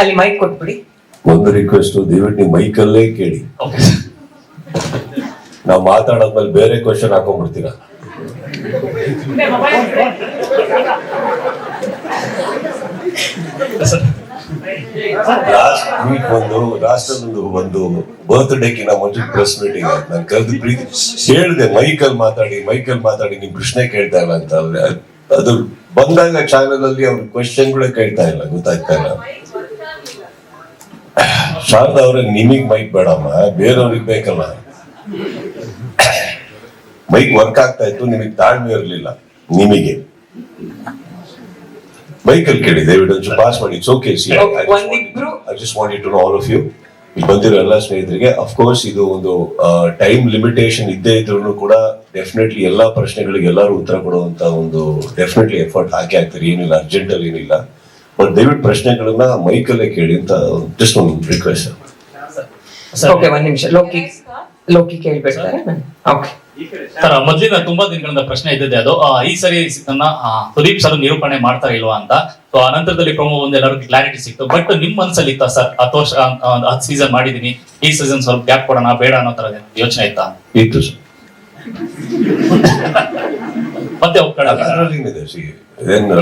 ಅಲ್ಲಿ ಮೈಕ್ ಕೊಟ್ಬಿಡಿ. ಒಂದು ರಿಕ್ವೆಸ್ಟ್ ದಯವಿಟ್ಟು ನೀವು ಮೈಕಲ್ಲೇ ಕೇಳಿ. ಓಕೆ ನಾವು ಮಾತಾಡೋದ್ಮೇಲೆ ಬೇರೆ ಕ್ವಶನ್ ಹಾಕೊಂಡ್ಬಿಡ್ತೀರಾ? ಲಾಸ್ಟ್ ವೀಕ್ ಒಂದು ಲಾಸ್ಟ್ ಒಂದು ಒಂದು ಬರ್ತ್ಡೇಕಿನ ಮುಂಚೆ ಪ್ರೆಸ್ ಮೀಟಿಂಗ್ ಆಯ್ತು. ನಾನು ಕರೆದು ಪ್ರೀತಿ ಹೇಳಿದೆ ಮೈಕಲ್ ಮಾತಾಡಿ ಮೈಕಲ್ ಮಾತಾಡಿ ನಿಮ್ ಪ್ರಶ್ನೆ ಕೇಳ್ತಾ ಇಲ್ಲ ಅಂತ. ಅದು ಬಂದಾಗ ಚಾನಲ್ ಅಲ್ಲಿ ಅವ್ರ ಕೂಡ ಕೇಳ್ತಾ ಇಲ್ಲ ಗೊತ್ತಾಗ್ತಾ ಇಲ್ಲ. ಶಾರದಾ ಅವ್ರಿಗೆ ನಿಮಗ್ ಮೈಕ್ ಬೇಡಮ್ಮ ಬೇರೆಯವ್ರಿಗೆ ಬೇಕಲ್ಲ. ಮೈಕ್ ವರ್ಕ್ ಆಗ್ತಾ ಇತ್ತು ನಿಮಗ್ ತಾಳ್ಮೆ ಇರಲಿಲ್ಲ ನಿಮಗೆ. ಮೈಕಲ್ ಕೇಳಿ ದಯವಿಟ್ಟು ಪಾಸ್ ಮಾಡಿ it's okay see I just want to know all of you ಬಂದಿರೋ ಎಲ್ಲ ಸ್ನೇಹಿತರಿಗೆ ಅಫ್ಕೋರ್ಸ್ ಇದು ಒಂದು ಟೈಮ್ ಲಿಮಿಟೇಷನ್ ಇದ್ದೇ ಇದ್ರೂ ಕೂಡ ಡೆಫಿನೆಟ್ಲಿ ಎಲ್ಲಾ ಪ್ರಶ್ನೆಗಳಿಗೆ ಎಲ್ಲರೂ ಉತ್ತರ ಕೊಡುವಂತ ಒಂದು ಡೆಫಿನೆಟ್ಲಿ ಎಫರ್ಟ್ ಹಾಕಿ ಆಗ್ತಾರೆ ಏನಿಲ್ಲ ಅರ್ಜೆಂಟ್ ಅಲ್ಲಿ ಏನಿಲ್ಲ. ಬಟ್ ದಯವಿಟ್ಟು ಪ್ರಶ್ನೆಗಳನ್ನ ಮೈಕಲ್ಲೇ ಕೇಳಿ ಅಂತ ಜಸ್ಟ್ ಒಂದು ರಿಕ್ವೆಸ್ಟ್ ಸರ್ ಓಕೆ ಒಂದ್ ನಿಮಿಷ. ಲೋಕಿ ಲೋಕಿ ಕೇಳ್ಬಿಡ್ತಾರೆ ಓಕೆ ಸರ್ ಮೊದ್ಲಿಂದ ತುಂಬಾ ದಿನಗಳಿಂದ ಪ್ರಶ್ನೆ ಇದ್ದಿದೆ ಅದು. ಆ, ಈ ಸರಿ ನನ್ನ ಆ, ಸುದೀಪ್ ಸರ್ ನಿರೂಪಣೆ ಮಾಡ್ತಾ ಇಲ್ವಾ ಅಂತ. ಸೊ ಅನಂತರದಲ್ಲಿ ಪ್ರೊಮೋ ಒಂದು ಎಲ್ಲರೂ ಕ್ಲಾರಿಟಿ ಸಿಕ್ತು. ಬಟ್ ನಿಮ್ ಮನ್ಸಲ್ಲಿ ಇತ್ತ ಸರ್ ಹತ್ತು ವರ್ಷ ಹತ್ತು ಸೀಸನ್ ಮಾಡಿದೀನಿ. ಈ ಸೀಸನ್ ಸ್ವಲ್ಪ ಗ್ಯಾಪ್ ಕೊಡೋಣ ಬೇಡ ಅನ್ನೋ ತರ ಯೋಚನೆ ಇತ್ತಾ? ಇತ್ತು ಸರ್ ಮತ್ತೆ ಇದೆ ಸಿ ಇದೇನು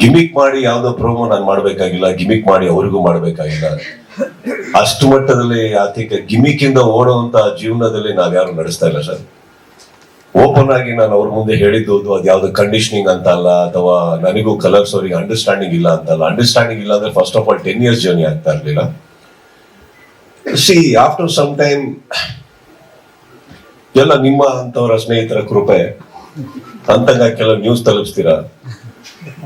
ಗಿಮಿಕ್ ಮಾಡಿ ಯಾವ್ದೋ ಪ್ರೋಮೋ ನಾನು ಮಾಡ್ಬೇಕಾಗಿಲ್ಲ ಗಿಮಿಕ್ ಮಾಡಿ ಅವ್ರಿಗೂ ಮಾಡ್ಬೇಕಾಗಿಲ್ಲ. ಅಷ್ಟು ಮಟ್ಟದಲ್ಲಿ ಆರ್ಥಿಕ ಗಿಮಿಕ್ ಇಂದ ಓಡುವಂತ ಜೀವನದಲ್ಲಿ ನಾವ್ಯಾರು ನಡೆಸ್ತಾ ಇಲ್ಲ, ಸರ್. ಓಪನ್ ಆಗಿ ನಾನು ಅವ್ರ ಮುಂದೆ ಹೇಳಿದ್ದು ಅದು ಯಾವ್ದು ಕಂಡೀಷನಿಂಗ್ ಅಂತ ಅಲ್ಲ, ಅಥವಾ ನನಗೂ ಕಲರ್ಸ್ ಅವರಿಗೆ ಅಂಡರ್ಸ್ಟ್ಯಾಂಡಿಂಗ್ ಇಲ್ಲ ಅಂತ ಅಲ್ಲ. ಅಂಡರ್ಸ್ಟ್ಯಾಂಡಿಂಗ್ ಇಲ್ಲ ಅಂದ್ರೆ first of all ten years journey ಆಗ್ತಾ ಇರ್ಲಿಲ್ಲ. ಸಿ ಆಫ್ಟರ್ ಸಮ್ ಟೈಮ್ ಎಲ್ಲ ನಿಮ್ಮ ಅಂತವರ ಸ್ನೇಹಿತರ ಕೃಪೆ. ಅಂತಂಗ ಕೆಲವು ನ್ಯೂಸ್ ತಲುಪಿಸ್ತೀರಾ?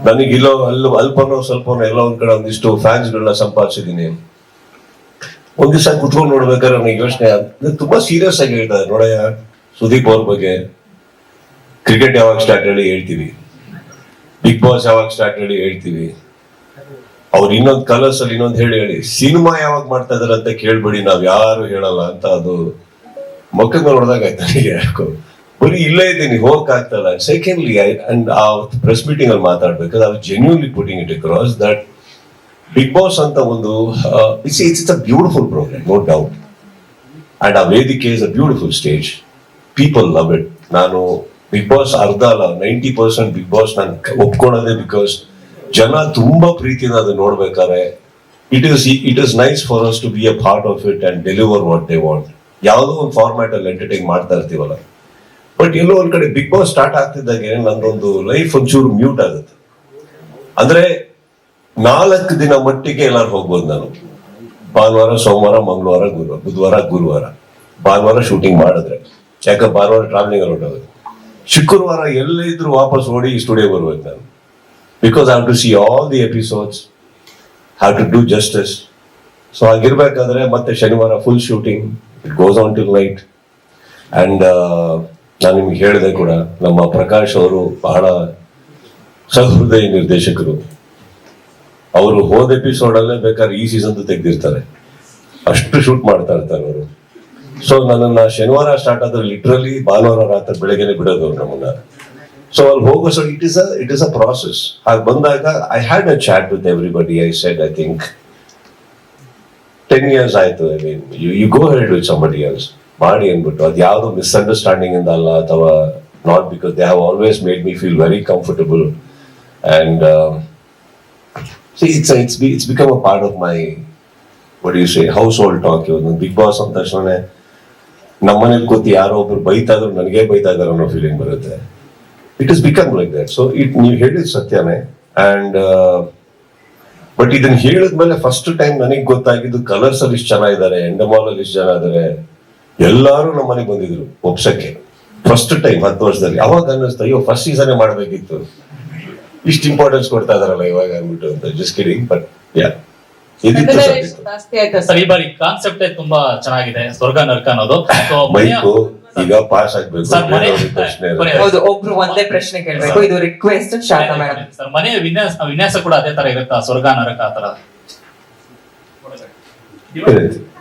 ನನಗೆ ಇಲ್ಲೋ ಅಲ್ಲ ಅಲ್ಪನೋ ಸ್ವಲ್ಪನೋ ಎಲ್ಲ ಒಂದ್ ಕಡೆ ಒಂದಿಷ್ಟು ಫ್ಯಾನ್ಸ್ ಗಳನ್ನ ಸಂಪಾದಿಸಿದೀನಿ ಒಂದ್ ದಿವಸ ಕುತ್ಕೊಂಡು ನೋಡ್ಬೇಕಾದ್ರೆ ನನಗೆ ಯೋಚನೆ ತುಂಬಾ ಸೀರಿಯಸ್ ಆಗಿ ಹೇಳ್ತಾರೆ. ನೋಡಯ್ಯ, ಸುದೀಪ್ ಅವ್ರ ಬಗ್ಗೆ ಕ್ರಿಕೆಟ್ ಯಾವಾಗ ಸ್ಟಾರ್ಟ್ ಹೇಳಿ ಹೇಳ್ತೀವಿ. ಬಿಗ್ ಬಾಸ್ ಯಾವಾಗ ಸ್ಟಾರ್ಟ್ ಹೇಳಿ ಹೇಳ್ತೀವಿ. ಅವ್ರು ಇನ್ನೊಂದ್ ಕಲರ್ಸ್ ಅಲ್ಲಿ ಇನ್ನೊಂದ್ ಹೇಳಿ ಹೇಳಿ. ಸಿನಿಮಾ ಯಾವಾಗ ಮಾಡ್ತಾ ಇದಾರೆ ಅಂತ ಕೇಳ್ಬೇಡಿ, ನಾವ್ ಯಾರು ಹೇಳಲ್ಲ ಅಂತ ಅದು ಮಕ್ಕಳ ನೋಡಿದಾಗ ಆಯ್ತು ನನಗೆ ಯಾಕೋ. ಬರೀ ಇಲ್ಲೇ ಇದ್ದೀನಿ, ಹೋಗಕ್ ಆಗ್ತಲ್ಲ. ಸೆಕೆಂಡ್ಲಿ ಅಂಡ್ ಆ ಪ್ರೆಸ್ ಮೀಟಿಂಗ್ ಅಲ್ಲಿ ಮಾತಾಡ್ಬೇಕಾದ್ರೆ I genuinely putting it across that Bigg Boss ಅಂತ ಒಂದು it's it's it's a beautiful programme no doubt and ಆ ವೇದಿಕೆ is a beautiful stage people love it ನಾನು ಬಿಗ್ ಬಾಸ್ ಅರ್ಧ ಅಲ್ಲ ನೈಂಟಿ ಪರ್ಸೆಂಟ್ ಬಿಗ್ ಬಾಸ್ ನಾನು ಒಪ್ಕೊಳ್ಳೋದೇ ಬಿಕಾಸ್ ಜನ ತುಂಬಾ ಪ್ರೀತಿಯಿಂದ ಅದನ್ನ ನೋಡ್ಬೇಕಾದ್ರೆ it is it is nice for us to be a part of it and deliver what they want ಯಾವುದೋ ಒಂದು ಫಾರ್ಮ್ಯಾಟ್ ಅಲ್ಲಿ ಎಂಟರ್ಟೈನ್ ಮಾಡ್ತಾ ಇರ್ತೀವಲ್ಲ. ಬಟ್ ಎಲ್ಲೋ ಒಂದ್ ಕಡೆ ಬಿಗ್ ಬಾಸ್ ಸ್ಟಾರ್ಟ್ ಆಗ್ತಿದ್ದಾಗೆ ನಂದೊಂದು ಲೈಫ್ ಒಂಚೂರು ಮ್ಯೂಟ್ ಆಗುತ್ತೆ. ಅಂದ್ರೆ ನಾಲ್ಕು ದಿನ ಮಟ್ಟಿಗೆ ಎಲ್ಲಾರು ಹೋಗ್ಬೋದು ನಾನು. ಭಾನುವಾರ, ಸೋಮವಾರ, ಮಂಗಳವಾರ, ಗುರುವಾರ, ಬುಧವಾರ, ಗುರುವಾರ. ಭಾನುವಾರ ಶೂಟಿಂಗ್ ಮಾಡಿದ್ರೆ. ಯಾಕೆ ಭಾನುವಾರ ಟ್ರಾವೆಲಿಂಗ್ ಆಗುತ್ತೆ ಶುಕ್ರವಾರ ಎಲ್ಲಿದ್ರು ವಾಪಸ್ ಓಡಿ ಸ್ಟುಡಿಯೋ ಬರ್ಬೇಕು ನಾನು. Because have to see all the episodes have to do justice so ಹಾಗಿರ್ಬೇಕಾದ್ರೆ ಮತ್ತೆ ಶನಿವಾರ full shooting it goes on to late and ನಾನು ನಿಮ್ಗೆ ಹೇಳಿದೆ ಕೂಡ, ನಮ್ಮ ಪ್ರಕಾಶ್ ಅವರು ಬಹಳ ಸಹೃದಯ ನಿರ್ದೇಶಕರು. ಅವರು ಹೋದ ಎಪಿಸೋಡ್ ಅಲ್ಲೇ ಬೇಕಾದ್ರೆ ಈ ಸೀಸನ್ ತೆಗೆದಿರ್ತಾರೆ. ಅಷ್ಟು ಶೂಟ್ ಮಾಡ್ತಾ ಇರ್ತಾರೆ ಅವರು. ಸೊ ನನ್ನನ್ನ ಶನಿವಾರ ಸ್ಟಾರ್ಟ್ ಆದ್ರೆ ಲಿಟ್ರಲಿ ಭಾನುವಾರ ರಾತ್ರಿ ಬೆಳಗ್ಗೆನೆ ಬಿಡೋದು ಅವರು ನಮ್ಮನ್ನ. ಸೊ ಅಲ್ಲಿ ಹೋಗೋ so it is a it is a process ಹಾಗೆ ಬಂದಾಗ I had a chat with everybody I said I think ten years ಆಯ್ತು I mean you you go ahead with somebody else ಮಾಡಿ ಅಂದ್ಬಿಟ್ಟು, ಅದು ಯಾವುದು ಮಿಸ್ಅಂಡರ್ಸ್ಟ್ಯಾಂಡಿಂಗ್ ಇಂದ ಅಲ್ಲ, ಅಥವಾ not because they have always made me feel very comfortable and it's it's it's become a part of my what you say household talk ಇವತ್ತು big boss ಅಂದ ತಕ್ಷಣ ನಮ್ಮನೇಲಿ ಕೂತಿ ಯಾರೋ ಒಬ್ರು ಬೈತಾದ್ರು ನನಗೆ ಬೈತಾ ಅನ್ನೋ ಫೀಲಿಂಗ್ ಬರುತ್ತೆ. It is become like that so it ನೀವು ಹೇಳಿದ ಸತ್ಯನೇ. ಅಂಡ್ ಬಟ್ ಇದನ್ನ ಹೇಳಿದ್ಮೇಲೆ ಫಸ್ಟ್ ಟೈಮ್ ನನಗೆ ಗೊತ್ತಾಗಿದ್ದು ಕಲರ್ಸ್ ಅಲ್ಲಿ ಇಷ್ಟು ಜನ ಇದ್ದಾರೆ ಎಂಡಮಾಲ್ ಅಲ್ಲಿ ಇಷ್ಟು ಜನ ಇದ್ದಾರೆ ಎಲ್ಲಾರು ನಮ್ಮ ಮನೆಗೆ ಬಂದಿದ್ರು ಒಪ್ಸಕ್ಕೆ ಫಸ್ಟ್ ಟೈಮ್ ಹತ್ತು ವರ್ಷದಲ್ಲಿ. ಅವಾಗ ಅನ್ನಿಸ್ತು ಅಯ್ಯೋ ಫಸ್ಟ್ ಸೀಸನ್ ಮಾಡ್ಬೇಕಿತ್ತು. ಇಷ್ಟು ಇಂಪಾರ್ಟೆನ್ಸ್ ಕೊಡ್ತಾ ಇದಾರಲ್ಲ ಇವಾಗ ಅಂದ್ಬಿಟ್ಟು ಅಂತ ಜಸ್ಟ್ ಕಿಡಿಂಗ್ ಬಟ್ ಯಾ ಸರಿ ಸರ್ ಜಾಸ್ತಿ ಆಯ್ತಾ ಸರ್? ಈ ಬಾರಿ ಕಾನ್ಸೆಪ್ಟೇ ತುಂಬಾ ಚೆನ್ನಾಗಿದೆ ಸ್ವರ್ಗ ನರ್ಕ ಅನ್ನೋದು. ಈಗ ಪಾಸ್ ಆಗ್ಬೇಕು. ಹೌದು ಒಬ್ರು ಒಂದೇ ಪ್ರಶ್ನೆ ಕೇಳ್ಬೇಕು. ಇದು ರಿಕ್ವೆಸ್ಟ್ ಶಾರದಾ ಮೇಡಮ್. ಸರ್ ಮನೆಯ ವಿನ್ಯಾಸ ವಿನ್ಯಾಸ ಕೂಡ ಅದೇ ತರ ಇರುತ್ತಾ? ಸ್ವರ್ಗ ನರಕ ಆ ತರ? ಇರುತ್ತೆ.